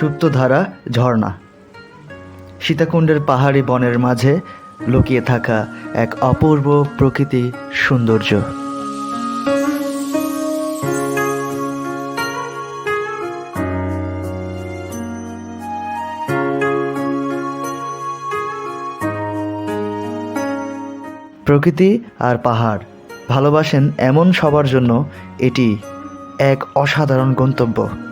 সুপ্তধারা, ঝর্ণা। সীতাকুণ্ডের পাহাড়ি বনের মাঝে লুকিয়ে থাকা এক অপূর্ব প্রকৃতি সৌন্দর্য। প্রকৃতি আর পাহাড় ভালোবাসেন এমন সবার জন্য এটি এক অসাধারণ গন্তব্য।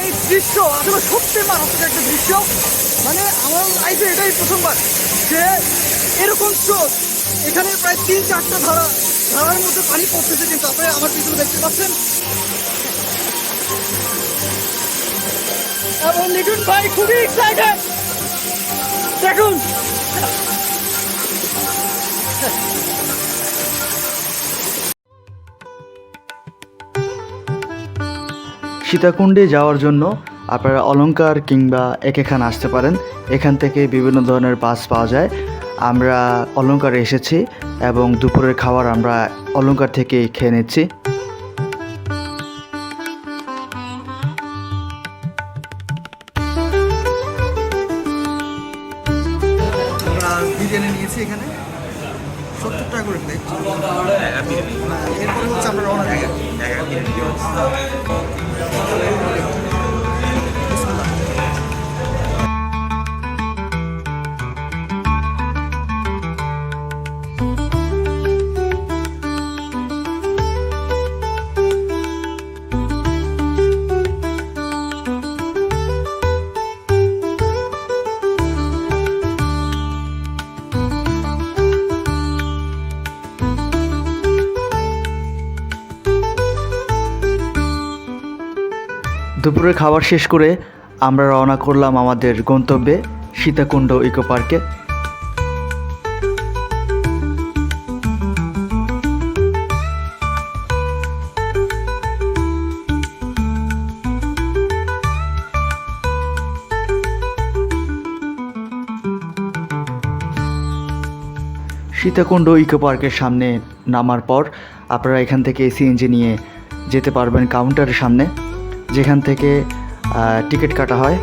এই দৃশ্য আসলে সত্যি মারাত্মক একটা দৃশ্য। মানে আমার লাইফে এটাই প্রথমবার যে এরকম স্রোত, এখানে প্রায় তিন, চারটা ধারা, ধারার মধ্যে পানি পড়তেছে কিন্তু আপনারা আমার পিছনে দেখতে পাচ্ছেন। এবং লিটন ভাই খুবই এক্সাইটেড দেখুন সীতাকুণ্ডে যাওয়ার জন্য আপনারা অলঙ্কার কিংবা একেখান আসতে পারেন। এখান থেকে বিভিন্ন ধরনের বাস পাওয়া যায়। আমরা অলঙ্কারে এসেছি এবং দুপুরের খাবার আমরা অলঙ্কার থেকেই খেয়ে নিচ্ছি। দুপুরের খাবার শেষ করে আমরা রওনা করলাম আমাদের গন্তব্যে সীতাকুণ্ড ইকো পার্কে। সীতাকুণ্ড ইকো পার্কের সামনে নামার পর আপনারা এখান থেকে সিএনজি নিয়ে যেতে পারবেন কাউন্টারের সামনে। যেখান থেকে টিকিট কাটা হয়।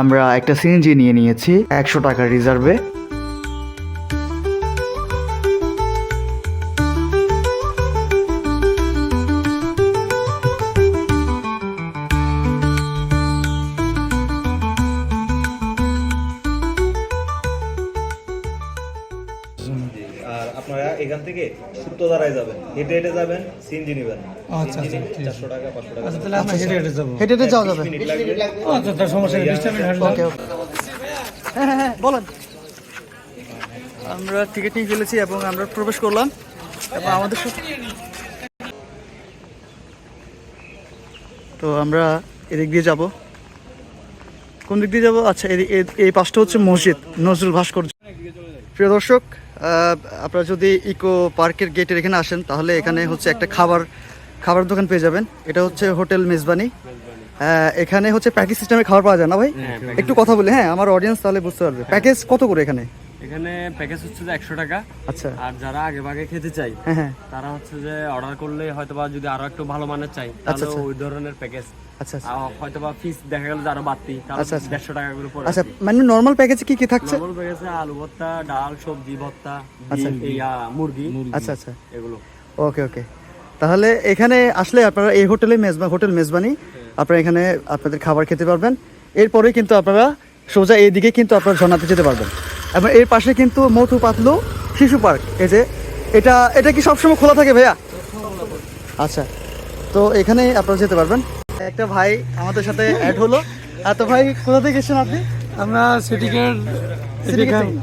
আমরা একটা সিএনজি নিয়ে নিয়েছি একশো টাকা রিজার্ভে। যাবেন। হেঁটে হেঁটে যাবেন সিএনজি নেবেন। আচ্ছা, আচ্ছা, ঠিক আছে। চারশো টাকা পাঁচশো টাকা। আচ্ছা তাহলে আমরা হেঁটে হেঁটে যাব। হেঁটে হেঁটে যাওয়া যাবে। আচ্ছা তার সমস্যা নেই বিশটা মিনিট ওকে ওকে। হ্যাঁ হ্যাঁ হ্যাঁ বলেন। আমরা টিকিট নিয়ে ফেলেছি এবং আমরা প্রবেশ করলাম। এবং আমাদের সাথে তো আমরা এদিক দিয়ে যাব। কোন দিক দিয়ে যাব? আচ্ছা এদি- এ- এই পাশটা হচ্ছে মসজিদ নজরুল ভাস্কর্য। প্রিয় দর্শক আপনারা যদি ইকো পার্কের গেটের এখানে আসেন তাহলে এখানে হচ্ছে একটা খাবার খাবার দোকান পেয়ে যাবেন। এটা হচ্ছে হোটেল মেজবানি। এখানে হচ্ছে প্যাকেজ সিস্টেমে খাবার পাওয়া যায় না ভাই? একটু কথা বলি হ্যাঁ আমার অডিয়েন্স তাহলে বুঝতে পারবে। প্যাকেজ কত করে এখানে? এখানে প্যাকেজ হচ্ছে যে একশো টাকা। আচ্ছা। আর যারা আগে ভাগে খেতে চাই হ্যাঁ হ্যাঁ। তারা হচ্ছে যে অর্ডার করলে হয়তো বা যদি আরও একটু ভালো মানের চাই আচ্ছা, তাহলে আচ্ছা। ওই ধরনের প্যাকেজ আচ্ছা আচ্ছা। হয়তো বা ফিস দেখা গেল আরও বাড়তি তাহলে আচ্ছা, আচ্ছা। দেড়শো টাকা করে পড়ে আচ্ছা মানে নর্মাল প্যাকেজে কি কি থাকছে? নর্মাল প্যাকেজে আলু ভর্তা ডাল সবজি ভর্তা আচ্ছা। মুরগি আচ্ছা আচ্ছা। এগুলো। ওকে ওকে। তাহলে এখানে আসলে আপনারা এই হোটেলে মেজবা হোটেল মেজবানি আপনারা এখানে আপনাদের খাবার খেতে পারবেন। এরপরে কিন্তু আপনারা সোজা এইদিকে কিন্তু আপনারা ঝর্ণাতে যেতে পারবেন। এবং এর পাশে কিন্তু মধু পাতলু শিশু পার্ক। এই যে এটা এটা কি সবসময় খোলা থাকে ভাইয়া? আচ্ছা। তো এখানে আপনারা যেতে পারবেন। একটা ভাই আমাদের সাথে অ্যাড হলো। আর তো ভাই কোথা থেকে এসেছেন আপনি? আমরা সিটিকের?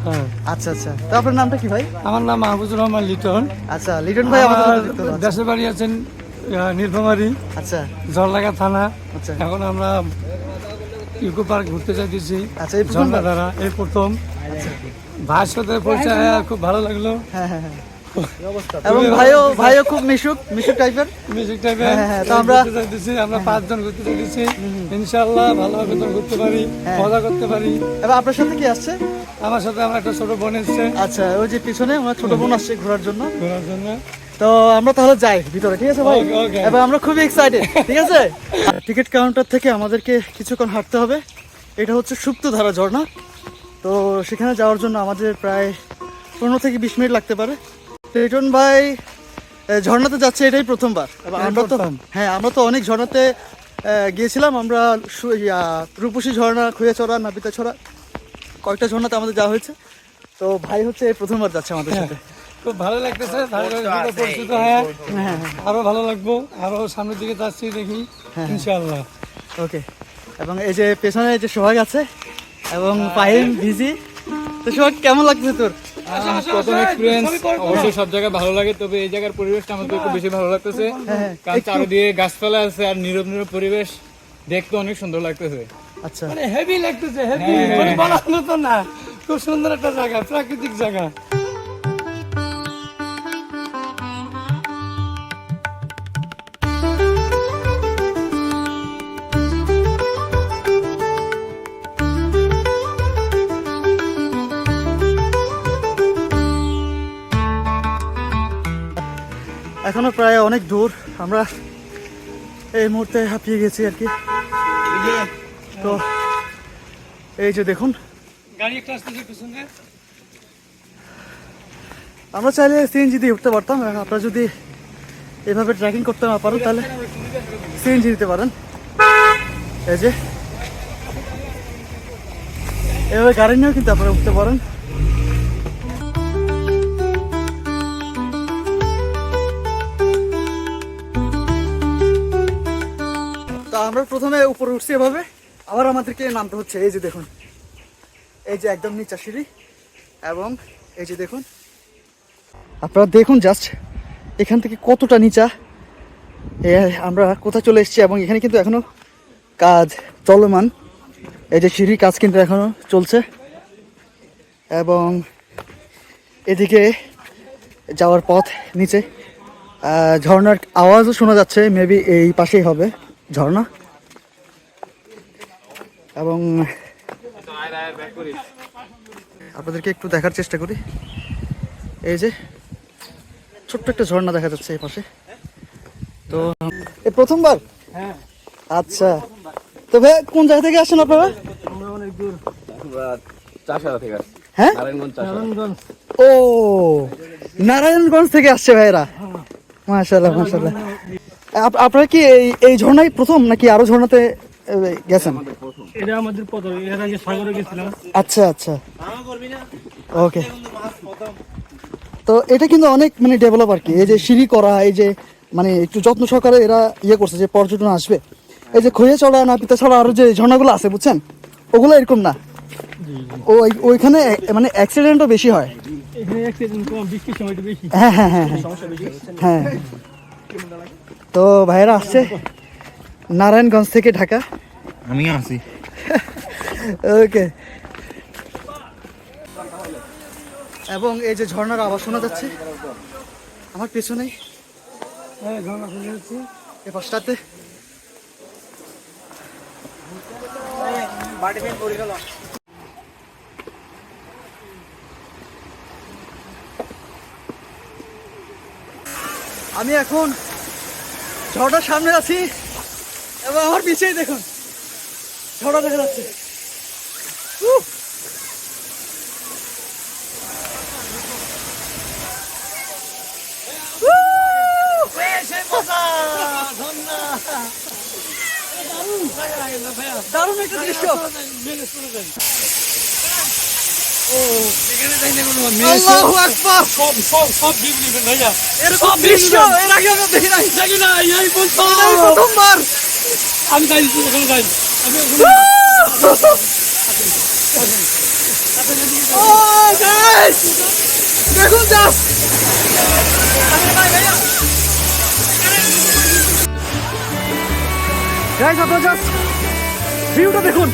হ্যাঁ। আচ্ছা আচ্ছা। তো আপনার নামটা কি ভাই? আমার নাম মাহবুজুর রহমান লিটন। আচ্ছা লিটন ভাই আমাদের। আচ্ছা। দেশের বাড়ি আছেন নীলফামারী আচ্ছা। জলঢাকা থানা। আচ্ছা। এখন আমরা ইকো পার্ক ঘুরতে চাইতেছি আচ্ছা? ঝর্ণা ধারা এই প্রথম। ভাইয়ের সাথে পরিচয় খুব ভালো লাগল। হ্যাঁ হ্যাঁ হ্যাঁ। এবং ভাইও ভাইও খুব মিশুক মিশুক টাইপের মিউজিক টাইপের হ্যাঁ, হ্যাঁ, তো আমরা- চাইতেছি আমরা পাঁচজন ঘুরতে চাইতেছি। ইনশাল্লাহ ভালোভাবে তো ঘুরতে পারি হ্যাঁ। মজা করতে পারি। এবার আপনার সাথে কি আসছে? আমার সাথে আমার একটা ছোট বোন এসছে। আচ্ছা ওই যে পিছনে আমার ছোট বোন আসছে ঘোরার জন্য। ঘোরার জন্য। তো আমরা তাহলে যাই ভিতরে ঠিক আছে ভাই. এবার আমরা খুবই এক্সাইটেড ঠিক আছে? টিকিট কাউন্টার থেকে আমাদেরকে কিছুক্ষণ হাঁটতে হবে। এটা হচ্ছে সুপ্তধারা ঝর্ণা। তো সেখানে যাওয়ার জন্য আমাদের প্রায় পনেরো থেকে বিশ মিনিট লাগতে পারে। রিটন ভাই ঝর্ণাতে যাচ্ছে এটাই প্রথমবার। এবং আমরা তো হ্যাঁ আমরা তো অনেক ঝর্ণাতে গিয়েছিলাম। আমরা রূপসী ঝর্ণা খুঁয়েছড়া নাবিতা ছড়া কয়েকটা ঝর্ণাতে আমাদের যাওয়া হয়েছে। তো ভাই হচ্ছে এই প্রথমবার যাচ্ছে আমাদের সাথে। খুব ভালো লাগতেছে সাথে পরিচিত হ্যাঁ। হ্যাঁ আরও ভালো লাগবো আরও সামনের দিকে যাচ্ছি দেখি হ্যাঁ। ইনশাআল্লাহ। ওকে। এবং এই যে পেছনে যে সোহাগ আছে এবং পাহিম ভিজি তো কেমন লাগছে তোর? প্রথম এক্সপিরিয়েন্স অবশ্যই সব জায়গায় ভালো লাগে তবে এই জায়গার পরিবেশটা আমাদের একটু বেশি ভালো লাগতেছে। হ্যাঁ, কারণ চারিদিকে গাছপালা আছে আর নীরব নীরব পরিবেশ দেখতে অনেক সুন্দর লাগতেছে। আচ্ছা। মানে হেভি লাগতেছে হেভি মানে বলার মতো না খুব সুন্দর একটা জায়গা প্রাকৃতিক জায়গা। এখনও প্রায় অনেক দূর। আমরা এই মুহূর্তে হাঁপিয়ে গেছি আর কি। তো এই যে দেখুন। আমরা চাইলে সিএনজি দিয়ে উঠতে পারতাম। আপনারা যদি এভাবে ট্রেকিং করতে না পারেন তাহলে সিএনজি দিতে পারেন। এই যে। এভাবে গাড়ি নিয়েও কিন্তু আপনারা উঠতে পারেন। আমরা প্রথমে উপরে উঠছি এভাবে। আবার আমাদেরকে নামতে হচ্ছে। এই যে দেখুন। এই যে একদম নিচা সিঁড়ি এবং এই যে দেখুন। আপনারা দেখুন জাস্ট এখান থেকে কতটা নিচা। এ আমরা কোথায় চলে এসেছি এবং এখানে কিন্তু এখনও কাজ চলমান। এই যে সিঁড়ির কাজ কিন্তু এখনও চলছে। এবং এদিকে যাওয়ার পথ নিচে। আহ, ঝর্ণার আওয়াজও শোনা যাচ্ছে। মেবি এই পাশেই হবে। ঝর্ণা। এবং আপনাদেরকে একটু দেখার চেষ্টা করি। এই যে ছোট্ট একটা ঝর্ণা দেখা যাচ্ছে এই পাশে। তো এই প্রথমবার? আচ্ছা। তো ভাই, কোন জায়গা থেকে আসেন আপনারা? হ্যাঁ? ও, নারায়ণগঞ্জ থেকে আসছে ভাইরা। মাশাল্লাহ আপ- আপনারা কি এই এই ঝর্ণায় প্রথম নাকি আরও ঝর্ণাতে গেছেন? এটা আমাদের প্রথম এর আগে সাগরে গেছিলাম। আচ্ছা আচ্ছা। ওকে। তো এটা কিন্তু অনেক মানে ডেভেলপ আর কি এই যে সিঁড়ি করা এই যে মানে একটু যত্ন সহকারে এরা ইয়ে করছে যে পর্যটন আসবে। এই যে খয়ে চড়া না পিতা ছড়া আরও যে ঝর্ণাগুলো আছে বুঝছেন? ওগুলো এরকম না। ওই ওইখানে মানে অ্যাক্সিডেন্টও হয়। বেশি। হ্যাঁ হ্যাঁ হ্যাঁ হ্যাঁ। হ্যাঁ। তো ভাইয়েরা আসছে। নারায়ণগঞ্জ থেকে ঢাকা। আমি আছি। ওকে। এবং এই যে ঝর্ণার আওয়াজ শোনা যাচ্ছে। আমার পেছনেই হ্যাঁ এ পাশটাতে। আমি এখন ঝড়টার সামনে আছি এবং আমার পিছিয়েই দেখুন ঝড়টা দেখা যাচ্ছে! দারুণ একটা দৃশ্য। আল্লাহু আমি যাই ওখানে যাই Oh! দেখুন জাস্ট গাইস আপনারা জাস্ট ভিউটা দেখুন।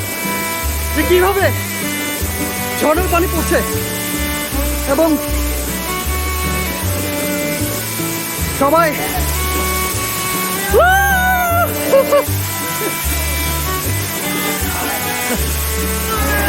যে কীভাবে ঝড়ের পানি পড়ছে। এবং সবাই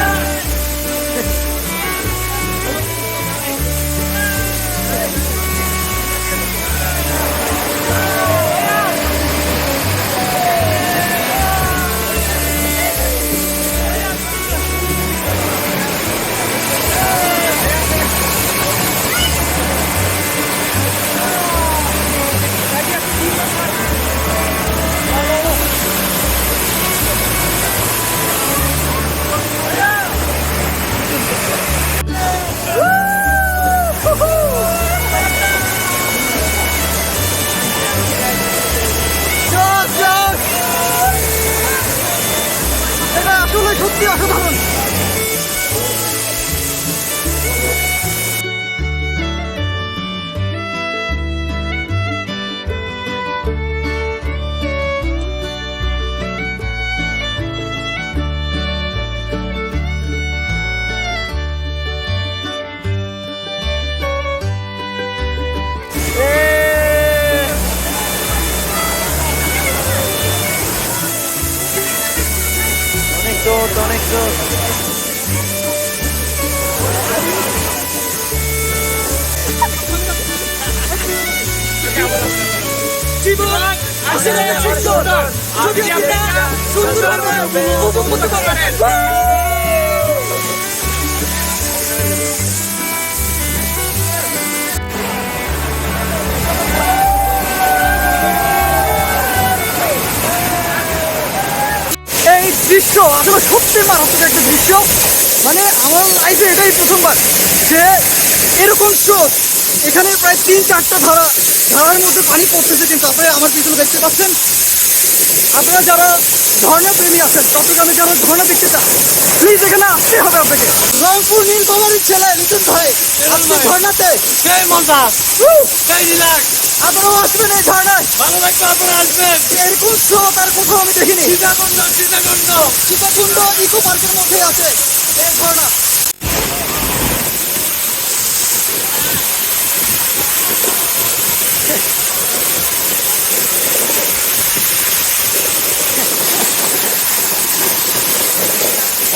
এই দৃশ্য আসলে সত্যি মারাত্মক একটা দৃশ্য। মানে আমার লাইফে এটাই প্রথমবার যে এরকম স্রোত এখানে প্রায় তিন চারটা ধারা ধারার মধ্যে পানি পড়তেছে কিন্তু আপনারা আমার পিছনে দেখতে পাচ্ছেন? আপনারা যারা ঝর্ণা প্রেমী আছেন চট্টগ্রামে যারা ঝর্ণা দেখতে চান প্লিজ এখানে আসতে হবে আপনাকে। রংপুর নীলফামারীর ছেলে লিটন ভাই আপনি ঝর্ণাতে সেই মজা! সেই রিল্যাক্স আপনারাও আসবেন এই ঝর্ণায় ভালো লাগবে আপনারা আসবেন। এরকম স্রোত আর কোথাও আমি দেখিনি। সীতাকুণ্ড সীতাকুণ্ড। সীতাকুণ্ড ইকো পার্কের মধ্যে আছে এই ঝর্ণা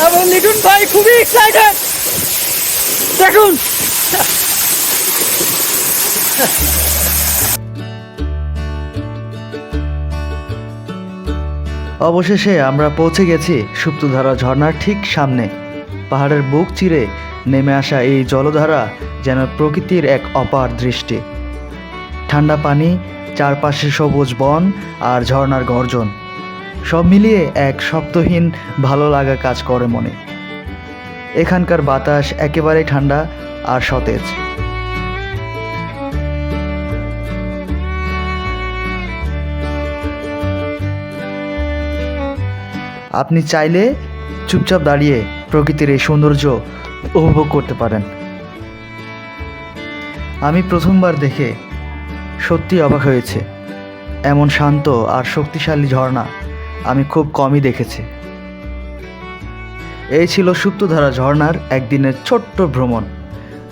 এবং লিটুন ভাই খুবই এক্সাইটেড দেখুন। অবশেষে আমরা পৌঁছে গেছি সুপ্তধারা ঝর্ণার ঠিক সামনে। পাহাড়ের বুক চিরে নেমে আসা এই জলধারা যেন প্রকৃতির এক অপার দৃষ্টি। ঠান্ডা পানি, চারপাশে সবুজ বন আর ঝর্ণার গর্জন। সব মিলিয়ে এক শব্দহীন ভালো লাগা কাজ করে মনে। এখানকার বাতাস একেবারে ঠান্ডা আর সতেজ। আপনি চাইলে চুপচাপ দাঁড়িয়ে প্রকৃতির এই সৌন্দর্য উপভোগ করতে পারেন। আমি প্রথমবার দেখে সত্যি অবাক হয়েছে। এমন শান্ত আর শক্তিশালী ঝর্ণা আমি খুব কমই দেখেছি। এই ছিল সুপ্তধারা ঝর্ণার একদিনের ছোট্ট ভ্রমণ।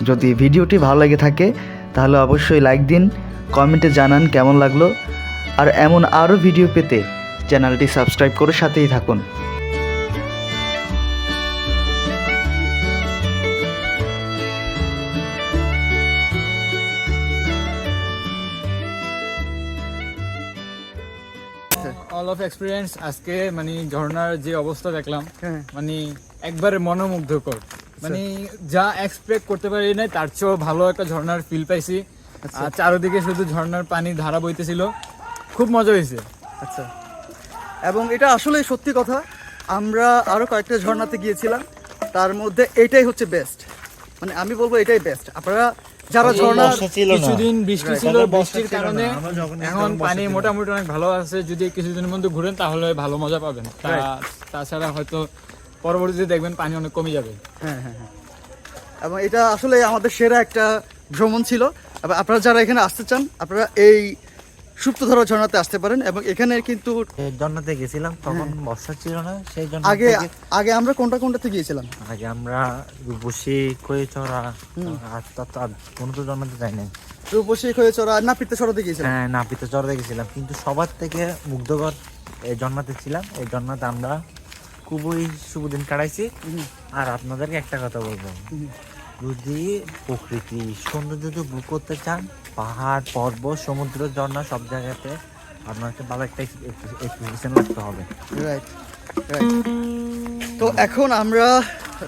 যদি ভিডিওটি ভালো লেগে থাকে, তাহলে অবশ্যই লাইক দিন, কমেন্টে জানান কেমন লাগল, আর এমন আরও ভিডিও পেতে চ্যানেলটি সাবস্ক্রাইব করে সাথেই থাকুন। অফ এক্সপিরিয়েন্স আজকে মানে ঝর্ণার যে অবস্থা দেখলাম হ্যাঁ। মানে একবারে মনোমুগ্ধকর। মানে যা এক্সপেক্ট করতে পারি নাই তার চেয়েও ভালো একটা ঝর্ণার ফিল পাইছি। আর চারদিকে শুধু ঝর্ণার পানি ধারা বইতেছিল। খুব মজা হয়েছে। আচ্ছা। এবং এটা আসলে সত্যি কথা আমরা আরও কয়েকটা ঝর্ণাতে গিয়েছিলাম তার মধ্যে এটাই হচ্ছে বেস্ট মানে আমি বলব এটাই বেস্ট আপনারা যারা ঝর্ণা কিছুদিন বৃষ্টি ছিল বৃষ্টির কারণে এখন পানি মোটামুটি অনেক ভালো আছে। যদি কিছুদিনের মধ্যে ঘুরেন তাহলে ভালো মজা পাবেন। তা- তাছাড়া হয়তো পরবর্তীতে দেখবেন পানি অনেক কমে যাবে। হ্যাঁ হ্যাঁ হ্যাঁ। এবং এটা আসলে আমাদের সেরা একটা ভ্রমণ ছিল। আপনারা যারা এখানে আসতে চান আপনারা এই সুপ্তধারা ঝর্ণাতে আসতে পারেন এবং এখানে কিন্তু জন্নাতে গেছিলাম তখন বর্ষা ছিল না সেই জন্য আগে আগে আমরা কোনটা কোনটাতে গিয়েছিলাম? আগে আমরা বসে কয়ে চড়া আর তত আর কোনো তো জন্নাতে যাই নাই রূপসী চড়া না পিতে সরাতে গিয়েছিলাম। হ্যাঁ নাপিতে চড়াতে গেছিলাম কিন্তু সবার থেকে মুগ্ধকর এই জন্নাতে ছিলাম। এই জন্নাতে আমরা খুবই শুভ দিন কাটাইছি। আর আপনাদেরকে একটা কথা বলব। যদি প্রকৃতি সৌন্দর্য উপভোগ করতে চান পাহাড় পর্বত সমুদ্র ঝর্ণা সব জায়গাতে আপনাকে ভালো একটা এক্সপিরিয়েন্স রাখতে হবে। রাইট রাইট তো এখন আমরা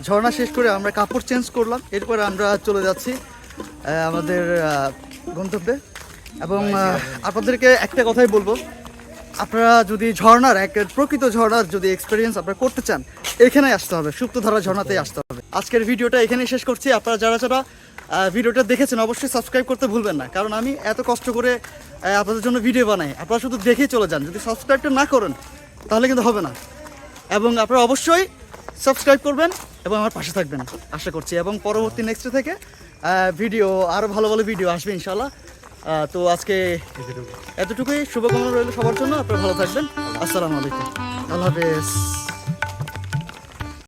ঝর্ণা শেষ করে আমরা কাপড় চেঞ্জ করলাম এরপর আমরা চলে যাচ্ছি আমাদের গন্তব্যে। এবং আপনাদেরকে একটা কথাই বলব আপনারা যদি ঝর্ণার এক প্রকৃত ঝর্ণার যদি এক্সপিরিয়েন্স আপনারা করতে চান এখানে আসতে হবে, সুপ্তধারা ঝর্ণাতেই আসতে হবে। আজকের ভিডিওটা এখানেই শেষ করছি। আপনারা যারা যারা ভিডিওটা দেখেছেন, অবশ্যই সাবস্ক্রাইব করতে ভুলবেন না। কারণ আমি এত কষ্ট করে আপনাদের জন্য ভিডিও বানাই। আপনারা শুধু দেখেই চলে যান। যদি সাবস্ক্রাইবটা না করেন, তাহলে কিন্তু হবে না। এবং আপনারা অবশ্যই সাবস্ক্রাইব করবেন এবং আমার পাশে থাকবেন। আশা করছি। এবং পরবর্তী নেক্সট থেকে ভিডিও আরও ভালো ভালো ভিডিও আসবে ইনশাল্লাহ তো আজকে এতটুকুই। শুভকামনা রইল সবার জন্য। আপনারা ভালো থাকবেন। আসসালামু আলাইকুম। আল্লাহ হাফেজ।